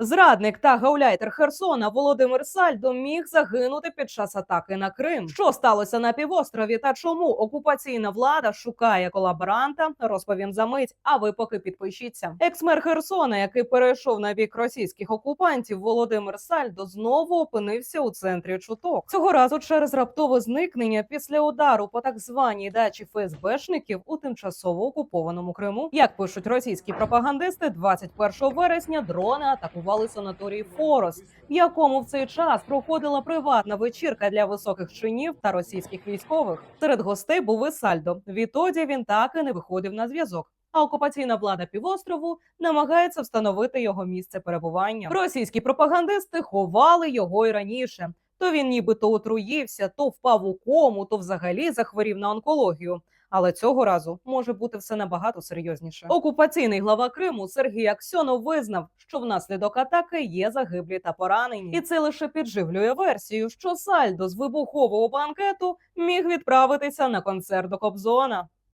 Зрадник та гауляйтер Херсона Володимир Сальдо міг загинути під час атаки на Крим. Що сталося на півострові та чому окупаційна влада шукає колаборанта? Розповім за мить. А ви поки підпишіться. Екс-мер Херсона, який перейшов на бік російських окупантів, Володимир Сальдо знову опинився у центрі чуток. Цього разу через раптове зникнення після удару по так званій дачі ФСБшників у тимчасово окупованому Криму. Як пишуть російські пропагандисти, 21 вересня дрони атакували санаторій Форос, в якому в цей час проходила приватна вечірка для високих чинів та російських військових. Серед гостей був і Сальдо. Відтоді він так і не виходив на зв'язок. А окупаційна влада півострову намагається встановити його місце перебування. Російські пропагандисти ховали його й раніше. То він нібито отруївся, то впав у кому, то взагалі захворів на онкологію. Але цього разу може бути все набагато серйозніше. Окупаційний глава Криму Сергій Аксьонов визнав, що внаслідок атаки є загиблі та поранені, і це лише підживлює версію, що Сальдо з вибухового банкету міг відправитися на концерт до Кобзона.